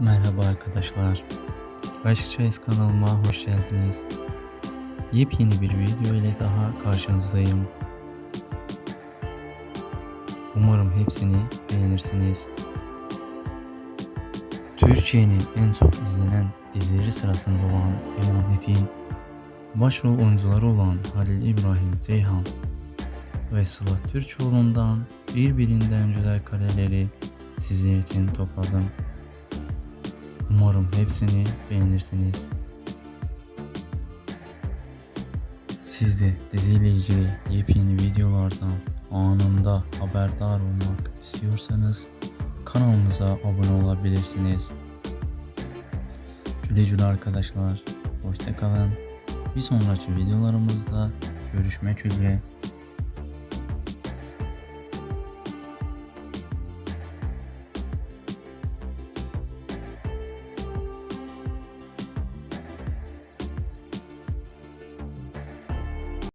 Merhaba arkadaşlar. Aşk Çayız kanalıma hoş geldiniz. Yepyeni bir video ile daha karşınızdayım. Umarım hepsini beğenirsiniz. Türkiye'nin en çok izlenen dizileri sırasında olan Emanet'in başrol oyuncuları olan Halil İbrahim Ceyhan ve Sıla Türkoğlu'ndan birbirinden güzel kareleri sizler için topladım. Umarım hepsini beğenirsiniz. Siz de diziyle ilgili yepyeni videolardan anında haberdar olmak istiyorsanız kanalımıza abone olabilirsiniz. Güle güle arkadaşlar. Hoşçakalın. Bir sonraki videolarımızda görüşmek üzere.